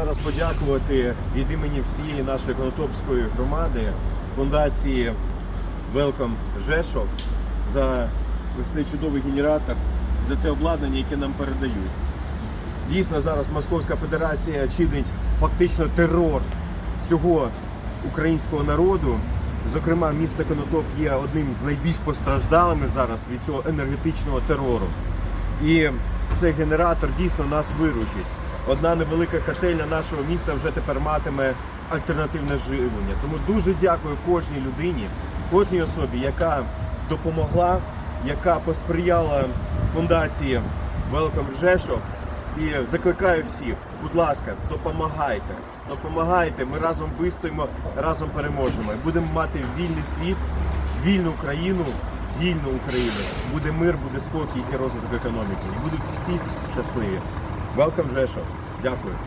Зараз подякувати від імені всієї нашої конотопської громади фундації Welcome Жешов за ось цей чудовий генератор, за те обладнання, яке нам передають. Дійсно, зараз Московська Федерація чинить фактично терор всього українського народу. Зокрема, місто Конотоп є одним з найбільш постраждалими зараз від цього енергетичного терору. І цей генератор дійсно нас виручить. Одна невелика котельня нашого міста вже тепер матиме альтернативне живлення. Тому дуже дякую кожній людині, кожній особі, яка допомогла, яка посприяла фундації Welcome Жешов. І закликаю всіх, будь ласка, допомагайте, допомагайте. Ми разом вистоїмо, разом переможемо. Будемо мати вільний світ, вільну країну, вільну Україну. Буде мир, буде спокій і розвиток економіки. І будуть всі щасливі. Welcome, Жешов. Дякую.